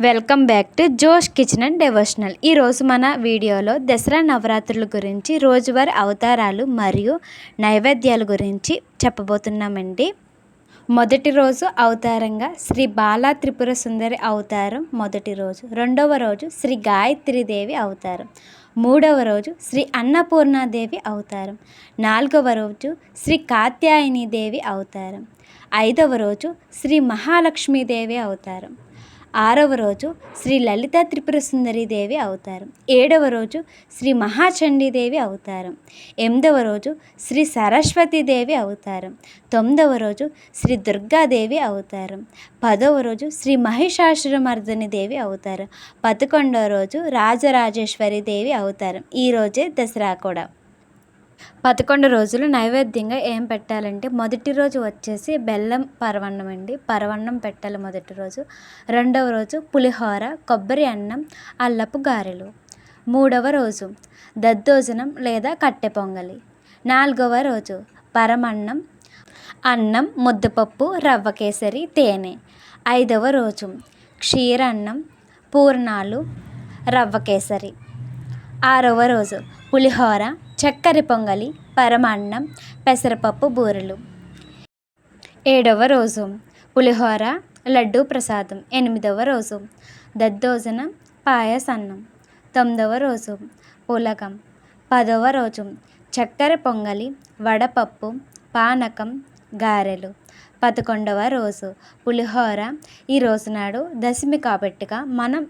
Welcome back to Josh kitchen and devotional. ఈరోజు మన వీడియోలో దసరా నవరాత్రుల గురించి రోజువారి అవతారాలు మరియు నైవేద్యాల గురించి చెప్పబోతున్నామండి. మొదటి రోజు అవతారంగా శ్రీ బాలా త్రిపుర సుందరి అవతారం మొదటి రోజు. రెండవ రోజు శ్రీ గాయత్రీదేవి అవతారం. మూడవ రోజు శ్రీ అన్నపూర్ణాదేవి అవతారం. నాలుగవ రోజు శ్రీ కాత్యాయనీదేవి అవతారం. ఐదవ రోజు శ్రీ మహాలక్ష్మీదేవి అవతారం. ఆరవ రోజు శ్రీ లలిత త్రిపుర దేవి అవతారం. ఏడవ రోజు శ్రీ మహాచండీదేవి అవతారం. ఎనిమిదవ రోజు శ్రీ సరస్వతీదేవి అవతారం. తొమ్మిదవ రోజు శ్రీ దుర్గాదేవి అవతారం. పదవ రోజు శ్రీ మహిషాసురమర్దని దేవి అవతారం. పదకొండవ రోజు రాజరాజేశ్వరి దేవి అవతారం. ఈరోజే దసరా కూడా. పదకొండు రోజులు నైవేద్యంగా ఏం పెట్టాలంటే మొదటి రోజు వచ్చేసి బెల్లం పరవన్నం అండి. పరవన్నం పెట్టాలి మొదటి రోజు. రెండవ రోజు పులిహోర కొబ్బరి అన్నం అల్లపు గారెలు. మూడవ రోజు దద్దోజనం లేదా కట్టె పొంగలి. నాలుగవ రోజు పరమన్నం అన్నం ముద్దపప్పు రవ్వ కేసరి తేనె. ఐదవ రోజు క్షీరన్నం పూర్ణాలు రవ్వ కేసరి. ఆరవ రోజు పులిహోర చక్కెర పొంగలి పరమాన్నం పెసరపప్పు బూరెలు. ఏడవ రోజు. పులిహోర లడ్డు ప్రసాదం. ఎనిమిదవ రోజు. దద్దోజనం పాయసన్నం. తొమ్మిదవ రోజు. పులగం. పదవ రోజు. చక్కెర పొంగలి వడపప్పు పానకం గారెలు. పదకొండవ రోజు పులిహోర. ఈ రోజు నాడు దశమి కాబట్టిగా మనం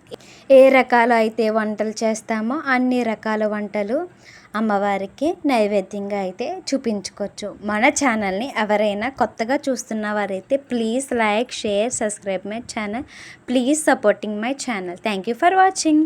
ఏ రకాలు అయితే వంటలు చేస్తామో అన్ని రకాల వంటలు అమ్మవారికి నైవేద్యంగా అయితే చూపించుకోవచ్చు. మన ఛానల్ని ఎవరైనా కొత్తగా చూస్తున్న వారైతే please like share subscribe my channel. Please supporting my channel. Thank you for watching.